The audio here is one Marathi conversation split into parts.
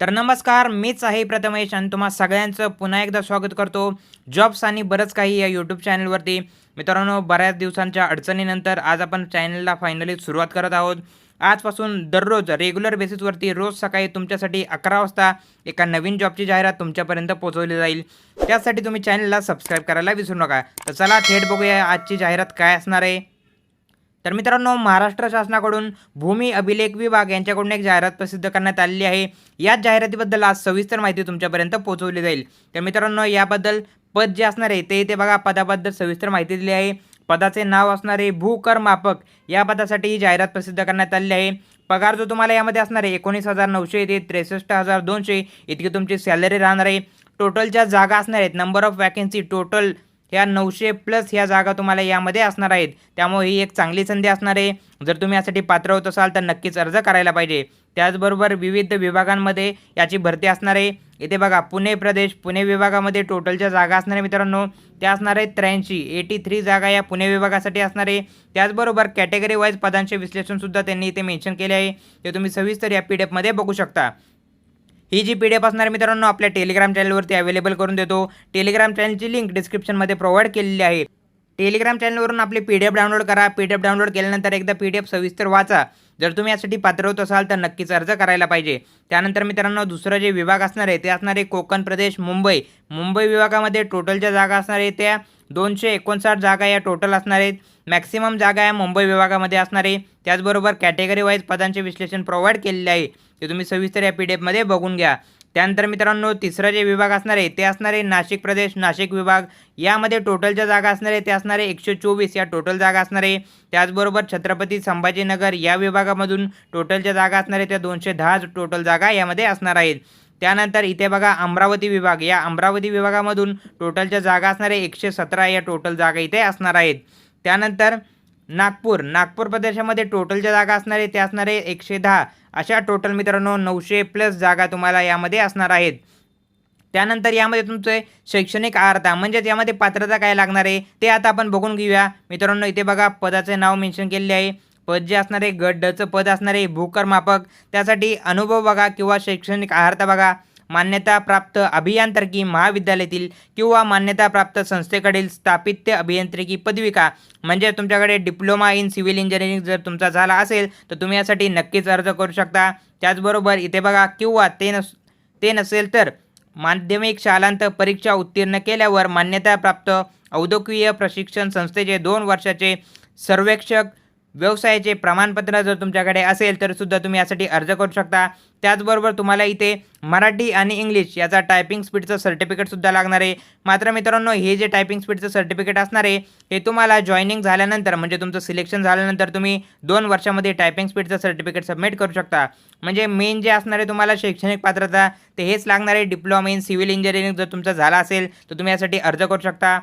तर नमस्कार मीच आहे प्रथमेश आणि तुम्हा सगळ्यांचं पुन्हा एकदा स्वागत करतो जॉब्स आणि बरंच काही या यूट्यूब चॅनलवरती मित्रांनो बऱ्याच दिवसांच्या अडचणीनंतर आज आपण चॅनलला फायनली सुरुवात करत आहोत. आजपासून दररोज रेग्युलर बेसिसवरती रोज सकाळी तुमच्यासाठी अकरा वाजता एका नवीन जॉबची जाहिरात तुमच्यापर्यंत पोहोचवली जाईल. त्यासाठी तुम्ही चॅनलला सबस्क्राईब करायला विसरू नका. तर चला थेट बघूया आजची जाहिरात काय असणार आहे. तर मित्रांनो महाराष्ट्र शासनाकडून भूमी अभिलेख विभाग यांच्याकडून एक जाहिरात प्रसिद्ध करण्यात आलेली आहे. याच जाहिरातीबद्दल आज सविस्तर माहिती तुमच्यापर्यंत पोहोचवली जाईल. तर मित्रांनो याबद्दल पद जे असणार आहे ते इथे बघा पदाबद्दल सविस्तर माहिती दिली आहे. पदाचे नाव असणारे भूकर मापक या पदासाठी ही जाहिरात प्रसिद्ध करण्यात आलेली आहे. पगार जो तुम्हाला यामध्ये असणार आहे एकोणीस हजार नऊशे ते त्रेसष्ट हजार दोनशे. इतकी तुमची सॅलरी राहणार आहे. टोटलच्या जागा असणार आहेत. नंबर ऑफ वॅकन्सी टोटल ह्या नऊशे प्लस ह्या जागा तुम्हाला यामध्ये असणार आहेत. त्यामुळे ही एक चांगली संधी असणार आहे. जर तुम्ही यासाठी पात्र होत असाल तर नक्कीच अर्ज करायला पाहिजे. त्याचबरोबर विविध विभागांमध्ये याची भरती असणार आहे. इथे बघा पुणे प्रदेश पुणे विभागामध्ये टोटलच्या जागा असणार आहे मित्रांनो. त्या असणार आहेत त्र्याऐंशी. एटी थ्री जागा या पुणे विभागासाठी असणार आहे. त्याचबरोबर कॅटेगरी वाईज पदांचे विश्लेषणसुद्धा त्यांनी इथे मेन्शन केले आहे. ते तुम्ही सविस्तर या पी डी एफमध्ये बघू शकता. ही जी पी डी एफ असणार मित्रांनो आपल्या टेलिग्राम चॅनलवरती अवेलेबल करून देतो. टेलिग्राम चॅनलची लिंक डिस्क्रिप्शनमध्ये प्रोव्हाइड केलेली आहे. टेलिग्राम चॅनलवरून आपली पी डी एफ डाउनलोड करा. पी डी एफ डाउनलोड केल्यानंतर एकदा पी डी एफ सविस्तर वाचा. जर तुम्ही यासाठी पात्र होत असाल तर नक्कीच अर्ज करायला पाहिजे. त्यानंतर मित्रांनो दुसरं जे विभाग असणार आहे ते असणार आहे कोकण प्रदेश मुंबई. मुंबई विभागामध्ये टोटलच्या जागा असणार आहे त्या दोनशे एकोणसाठ जागा या टोटल असणार आहेत. मॅक्सिमम जागा या मुंबई विभागामध्ये असणार आहे. त्याचबरोबर कॅटेगरी वाईज पदांचे विश्लेषण प्रोव्हाइड केलेले आहे. ते तुम्ही सविस्तर या पी डी एफमध्ये बघून घ्या. त्यानंतर मित्रांनो तिसरं जे विभाग असणार आहे ते असणार आहे नाशिक प्रदेश. नाशिक विभाग यामध्ये टोटलच्या जागा असणार आहे ते असणार आहे एकशे चोवीस. या टोटल जागा असणार आहे. त्याचबरोबर छत्रपती संभाजीनगर या विभागामधून टोटलच्या जागा असणार आहे त्या दोनशे दहा टोटल जागा यामध्ये असणार आहेत. त्यानंतर इथे बघा अमरावती विभाग. या अमरावती विभागामधून टोटलच्या जागा असणाऱ्या एकशे सतरा या टोटल जागा इथे असणार आहेत. त्यानंतर नागपूर. नागपूर प्रदेशामध्ये टोटलच्या जागा असणार आहे ते असणार आहे एकशे दहा. अशा टोटल मित्रांनो नऊशे प्लस जागा तुम्हाला यामध्ये असणार आहेत. त्यानंतर यामध्ये तुमचे शैक्षणिक अर्हता म्हणजेच यामध्ये पात्रता काय लागणार आहे ते आता आपण बघून घेऊया. मित्रांनो इथे बघा पदाचे नाव मेन्शन केलेले आहे. पद जे असणार आहे गट डचं पद असणार आहे भूकर मापक. त्यासाठी अनुभव बघा किंवा शैक्षणिक अर्हता बघा. मान्यताप्राप्त अभियांत्रिकी महाविद्यालयातील किंवा मान्यताप्राप्त संस्थेकडील स्थापित्य अभियांत्रिकी पदविका. म्हणजे तुमच्याकडे डिप्लोमा इन सिव्हिल इंजिनिअरिंग जर तुमचा झाला असेल तर तुम्ही यासाठी नक्कीच अर्ज करू शकता. त्याचबरोबर इथे बघा किंवा ते नस ते नसेल तर माध्यमिक शालांत परीक्षा उत्तीर्ण केल्यावर मान्यताप्राप्त औद्योगिक प्रशिक्षण संस्थेचे दोन वर्षाचे सर्वेक्षक व्यवसायाचे प्रमाणपत्र जर तुमच्याकडे असेल तर सुद्धा तुम्ही यासाठी अर्ज करू शकता. त्याचबरोबर तुम्हाला इथे मराठी आणि इंग्लिश याचा टायपिंग स्पीडचं सर्टिफिकेटसुद्धा लागणार आहे. मात्र मित्रांनो हे जे टायपिंग स्पीडचं सर्टिफिकेट असणार आहे हे तुम्हाला जॉईनिंग झाल्यानंतर म्हणजे तुमचं सिलेक्शन झाल्यानंतर तुम्ही दोन वर्षामध्ये टायपिंग स्पीडचं सर्टिफिकेट सबमिट करू शकता. म्हणजे मेन जे असणार आहे तुम्हाला शैक्षणिक पात्रता ते हेच लागणार आहे. डिप्लोमा इन सिव्हिल इंजिनिअरिंग जर तुमचा झाला असेल तर तुम्ही यासाठी अर्ज करू शकता.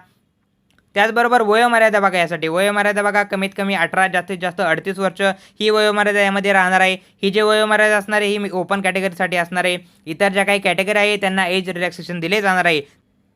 त्याचबरोबर वयोमर्यादा बघा यासाठी. वयोमर्यादा बघा कमीत कमी अठरा जास्तीत जास्त अडतीस वर्ष ही वयोमर्यादा यामध्ये राहणार आहे. ही जे वयोमर्यादा असणार आहे ही ओपन कॅटेगरीसाठी असणार आहे. इतर ज्या काही कॅटेगरी आहे त्यांना एज रिलॅक्सेशन दिले जाणार आहे.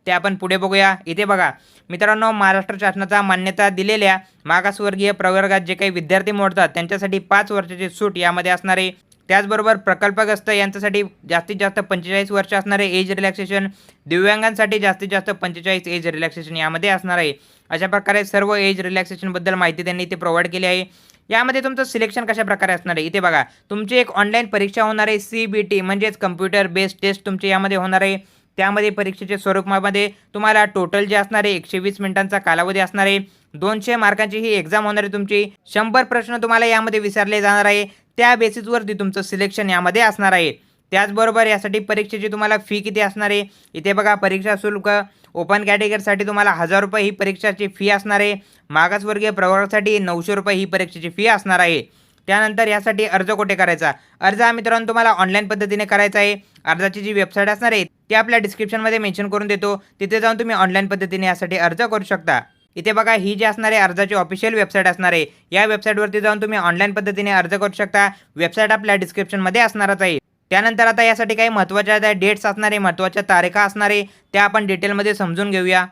ते आपण पुढे बघूया. इथे बघा मित्रांनो महाराष्ट्र शासनाचा मान्यता दिलेल्या मागासवर्गीय प्रवर्गात जे काही विद्यार्थी मोडतात त्यांच्यासाठी पाच वर्षाची सूट यामध्ये असणारे. त्याचबरोबर प्रकल्पग्रस्त यांच्यासाठी जास्तीत जास्त पंचेचाळीस वर्ष असणारे एज रिलॅक्सेशन दिव्यांगांसाठी जास्तीत जास्त पंचेचाळीस एज रिलॅक्सेशन यामध्ये असणार आहे. अशा प्रकारे सर्व एज रिलॅक्सेशनबद्दल माहिती त्यांनी इथे प्रोव्हाइड केली आहे. यामध्ये तुमचं सिलेक्शन कशा प्रकारे असणार आहे? इथे बघा तुमची एक ऑनलाईन परीक्षा होणार आहे सी बी टी म्हणजेच कम्प्युटर बेस्ड टेस्ट तुमची यामध्ये होणार आहे. त्यामध्ये परीक्षेच्या स्वरूपामध्ये तुम्हाला टोटल जे असणार आहे एकशे वीस मिनिटांचा कालावधी असणार आहे. दोनशे मार्कांची ही एक्झाम होणार आहे तुमची. शंभर प्रश्न तुम्हाला यामध्ये विचारले जाणार आहे. त्या बेसिसवरती तुमचं सिलेक्शन यामध्ये असणार आहे. त्याचबरोबर यासाठी परीक्षेची तुम्हाला फी किती असणार आहे? इथे बघा परीक्षा शुल्क ओपन कॅटेगरीसाठी तुम्हाला हजार रुपये ही परीक्षाची फी असणार आहे. मागासवर्गीय प्रवर्गासाठी नऊशे रुपये ही परीक्षेची फी असणार आहे. त्यानंतर यासाठी अर्ज कुठे करायचा? अर्ज हा मित्रांनो तुम्हाला ऑनलाईन पद्धतीने करायचा आहे. अर्जाची जी वेबसाईट असणार आहे ती आपल्या डिस्क्रिप्शनमध्ये मेन्शन करून देतो. तिथे जाऊन तुम्ही ऑनलाईन पद्धतीने यासाठी अर्ज करू शकता. इथे बघा ही जी असणार आहे अर्जाची ऑफिशियल वेबसाईट असणार आहे. या वेबसाईटवरती जाऊन तुम्ही ऑनलाईन पद्धतीने अर्ज करू शकता. वेबसाईट आपल्या डिस्क्रिप्शनमध्ये असणारच आहे. त्यानंतर आता यासाठी काही महत्त्वाच्या डेट्स असणारे महत्त्वाच्या तारखा असणार आहे त्या आपण डिटेलमध्ये समजून घेऊया.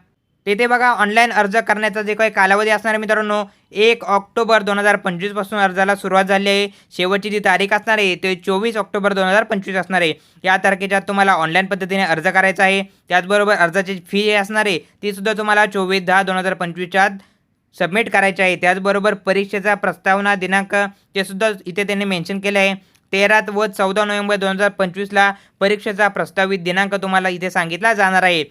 तेथे बघा ऑनलाईन अर्ज करण्याचा जे काही कालावधी असणार आहे मित्रांनो एक ऑक्टोबर दोन हजार पंचवीसपासून अर्जाला सुरुवात झाली आहे. शेवटची जी तारीख असणार आहे ते चोवीस ऑक्टोबर दोन हजार पंचवीस असणार आहे. या तारखेच्या तुम्हाला ऑनलाईन पद्धतीने अर्ज करायचा आहे. त्याचबरोबर अर्जाची फी जी असणार आहे ती सुद्धा तुम्हाला चोवीस दहा दोन हजार पंचवीसच्या सबमिट करायची आहे. त्याचबरोबर परीक्षेचा प्रस्तावना दिनांक ते सुद्धा इथे त्यांनी मेन्शन केलं आहे. तेरा व चौदा नोव्हेंबर दोन हजार पंचवीसला परीक्षेचा प्रस्तावित दिनांक तुम्हाला इथे सांगितला जाणार आहे.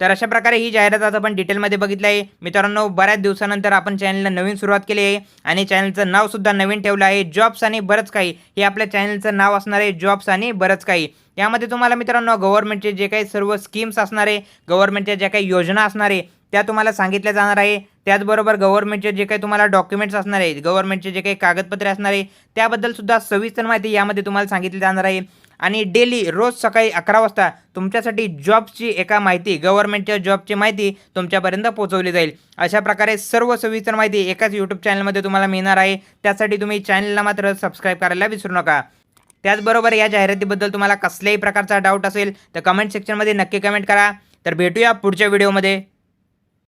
तर अशा प्रकारे ही जाहिरात आज आपण डिटेलमध्ये बघितलं आहे. मित्रांनो बऱ्याच दिवसानंतर आपण चॅनलला नवीन सुरुवात केली आहे आणि चॅनलचं नावसुद्धा नवीन ठेवलं आहे. जॉब्स आणि बरंच काही. हे आपल्या चॅनलचं नाव असणार आहे जॉब्स आणि बरंच काही. यामध्ये तुम्हाला मित्रांनो गव्हर्नमेंटचे जे काही सर्व स्कीम्स असणार आहे गव्हर्नमेंटच्या ज्या काही योजना असणार आहे त्या तुम्हाला सांगितल्या जाणार आहे. त्याचबरोबर गव्हर्नमेंटचे जे काही तुम्हाला डॉक्युमेंट्स असणार आहे गव्हर्नमेंटचे जे काही कागदपत्रे असणार आहे त्याबद्दलसुद्धा सविस्तर माहिती यामध्ये तुम्हाला सांगितली जाणार आहे. आणि डेली रोज सकाळी अकरा वाजता तुमच्यासाठी जॉबची एका माहिती गव्हर्नमेंटच्या जॉबची माहिती तुमच्यापर्यंत पोहोचवली जाईल. अशा प्रकारे सर्व सविस्तर माहिती एकाच यूट्यूब चॅनलमध्ये तुम्हाला मिळणार आहे. त्यासाठी तुम्ही चॅनलला मात्र सबस्क्राईब करायला विसरू नका. त्याचबरोबर या जाहिरातीबद्दल तुम्हाला कसल्याही प्रकारचा डाऊट असेल तर कमेंट सेक्शनमध्ये नक्की कमेंट करा. तर भेटूया पुढच्या व्हिडिओमध्ये